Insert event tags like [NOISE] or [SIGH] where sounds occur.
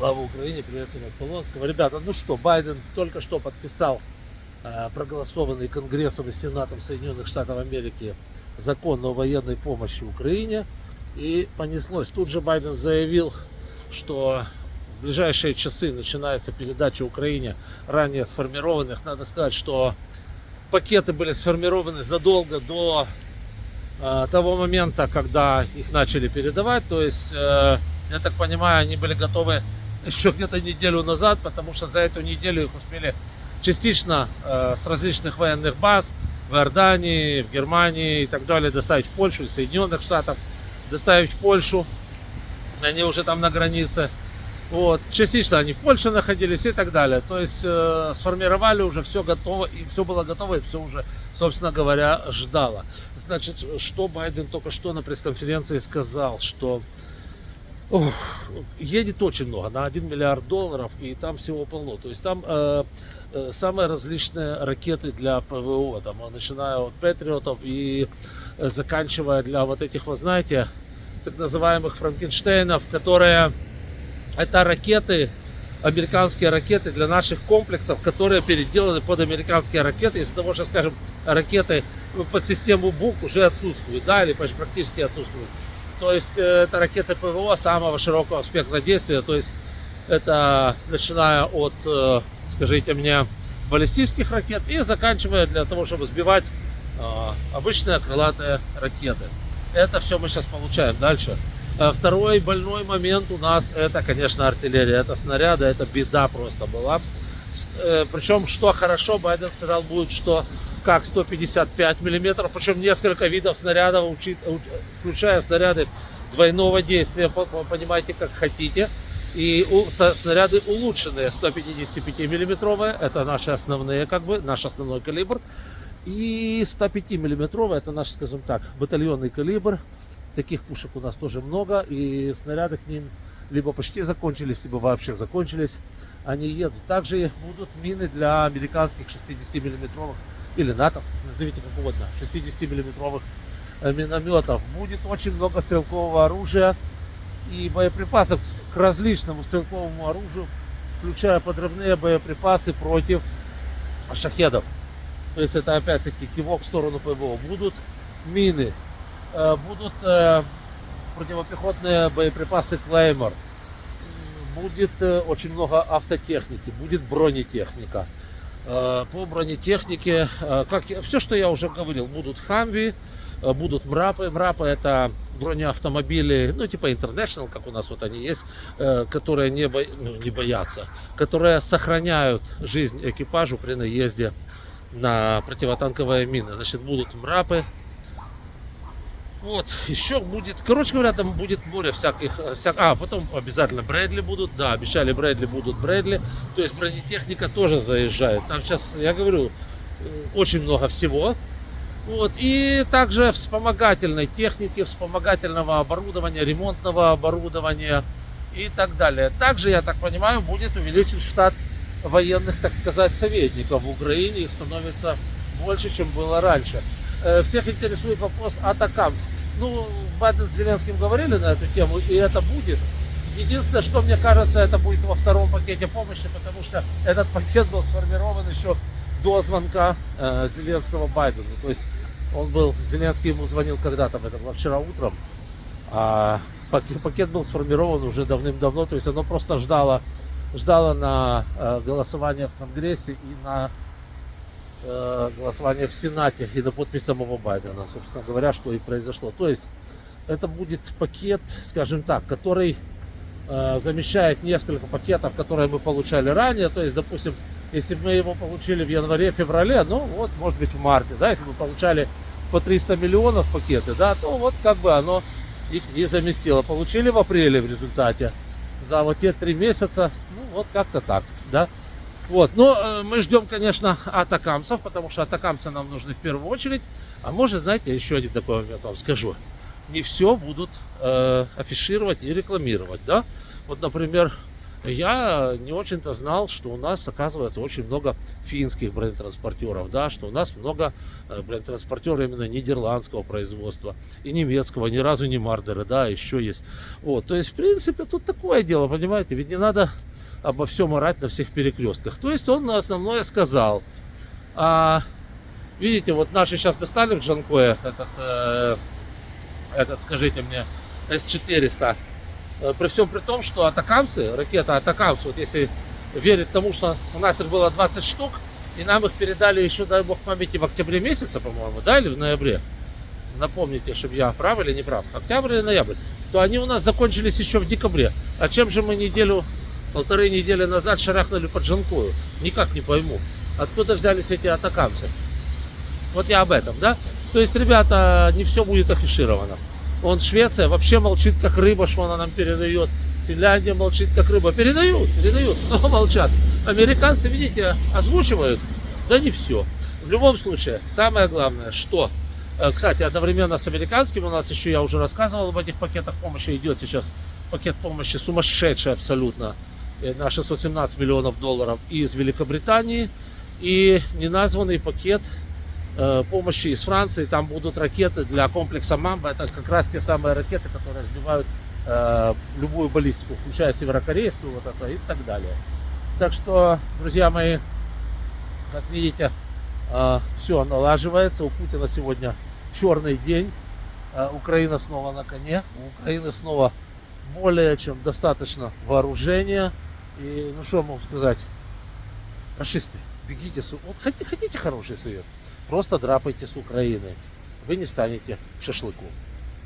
Привет всем от Полонского. Ребята, ну что, Байден только что подписал э, проголосованный Конгрессом и Сенатом Соединенных Штатов Америки закон о военной помощи Украине. И понеслось. Тут же Байден заявил, что в ближайшие часы начинается передача Украине ранее сформированных. Надо сказать, что пакеты были сформированы задолго до э, того момента, когда их начали передавать. То есть, э, я так понимаю, они были готовы еще где-то неделю назад, потому что за эту неделю их успели частично э, с различных военных баз в Иордании, в Германии и так далее доставить в Польшу, из Соединенных Штатов, доставить в Польшу. Они уже там на границе. Вот. Частично они в Польше находились и так далее. То есть э, сформировали уже все готово, и все было готово, и все уже, собственно говоря, ждало. Значит, что Байден только что на пресс-конференции сказал, что Ох, едет очень много, на 1 миллиард долларов, и там всего полно. То есть там э, э, самые различные ракеты для ПВО, там, начиная от Патриотов и э, заканчивая для вот этих, вы знаете, так называемых Франкенштейнов, которые это ракеты, американские ракеты для наших комплексов, которые переделаны под американские ракеты, из-за того, что, скажем, ракеты под систему БУК уже отсутствуют, да, или почти практически отсутствуют. То есть э, это ракеты ПВО самого широкого спектра действия. То есть это начиная от, э, скажите мне, баллистических ракет и заканчивая для того, чтобы сбивать э, обычные крылатые ракеты. Это все мы сейчас получаем дальше. Второй больной момент у нас это, конечно, артиллерия. Это снаряды, это беда просто была. Причем, что хорошо, Байден сказал будет, что как 155 миллиметров, причем несколько видов снарядов, включая снаряды двойного действия, понимаете, как хотите. И снаряды улучшенные 155 миллиметровые, это наши основные, как бы, наш основной калибр. И 105 миллиметровые, это наш, скажем так, батальонный калибр. Таких пушек у нас тоже много, и снаряды к ним либо почти закончились, либо вообще закончились. Они едут. Также будут мины для американских 60 миллиметровых или НАТО, назовите как угодно, 60-миллиметровых э, минометов. Будет очень много стрелкового оружия и боеприпасов к различному стрелковому оружию, включая подрывные боеприпасы против шахедов. То есть это опять-таки кивок в сторону ПВО. Будут мины, э, будут э, противопехотные боеприпасы Клеймор, будет очень много автотехники, будет бронетехника. Э, по бронетехнике, э, как все, что я уже говорил, будут хамви, э, будут мрапы. Мрапы это бронеавтомобили, ну типа International, как у нас вот они есть, которые не, бо... ну, не боятся, которые сохраняют жизнь экипажу при наезде на противотанковые мины. Значит, будут мрапы, вот, еще будет, короче говоря, там будет море всяких, э, всяк... а, потом обязательно Брэдли будут, да, обещали Брэдли будут Брэдли, то есть бронетехника тоже заезжает, там сейчас, я говорю, э, очень много всего, вот, и также вспомогательной техники, вспомогательного оборудования, ремонтного оборудования и так далее. Также, я так понимаю, будет увеличен штат военных, так сказать, советников в Украине, их становится больше, чем было раньше. Э, всех интересует вопрос Атакамс. Ну, Байден с Зеленским говорили на эту тему, и это будет. Единственное, что мне кажется, это будет во втором пакете помощи, потому что этот пакет был сформирован еще до звонка э, Зеленского Байдену. То есть он был, Зеленский ему звонил когда-то, это было вчера утром, а пакет, был сформирован уже давным-давно, то есть оно просто ждало, ждало на э, голосование в Конгрессе и на голосование в Сенате и на подпись самого Байдена, собственно говоря, что и произошло. То есть это будет пакет, скажем так, который э, замещает несколько пакетов, которые мы получали ранее. То есть, допустим, если бы мы его получили в январе-феврале, ну вот, может быть, в марте, да, если бы получали по 300 миллионов пакеты, да, то вот как бы оно их не заместило. Получили в апреле в результате за вот те три месяца, ну вот как-то так, да. Вот, но э, мы ждем, конечно, атакамцев, потому что атакамцы нам нужны в первую очередь. А может, знаете, еще один такой момент вам скажу. Не все будут э, афишировать и рекламировать, да? Вот, например, я не очень-то знал, что у нас, оказывается, очень много финских бронетранспортеров, да, что у нас много э, бронетранспортеров именно нидерландского производства и немецкого, ни разу не Мардеры, да, еще есть. Вот, то есть, в принципе, тут такое дело, понимаете, ведь не надо обо всем орать на всех перекрестках. То есть, он основное сказал. А, видите, вот наши сейчас достали в Джанкое этот, э, этот, скажите мне, С-400. Э, При всем при том, что атакамсы, ракета атакамс, вот если верить тому, что у нас их было 20 штук, и нам их передали еще, дай бог памяти, в октябре месяце, по-моему, да, или в ноябре. Напомните, чтобы я прав или не прав. Октябрь или ноябрь. То они у нас закончились еще в декабре. А чем же мы неделю, полторы недели назад шарахнули под Жанкую? Никак не пойму. Откуда взялись эти атакамсы? Вот я об этом, да? То есть, ребята, не все будет афишировано. Он Швеция вообще молчит как рыба, что она нам передает. Финляндия молчит как рыба. Передают, передают, [LAUGHS] но молчат. Американцы, видите, озвучивают, да не все. В любом случае, самое главное, что, э, кстати, одновременно с американским у нас еще, я уже рассказывал об этих пакетах помощи, идет сейчас пакет помощи сумасшедший абсолютно, на 617 миллионов долларов из Великобритании и неназванный пакет э, помощи из Франции. Там будут ракеты для комплекса Мамба. Это как раз те самые ракеты, которые сбивают э, любую баллистику, включая северокорейскую вот это и так далее. Так что, друзья мои, как видите, все налаживается. У Путина сегодня черный день. Э, Украина снова на коне. У Украины снова более чем достаточно вооружения. И ну что могу сказать? Фашисты, бегите. с- Вот хотите, хотите хороший совет? Просто драпайте с Украины. Вы не станете шашлыку.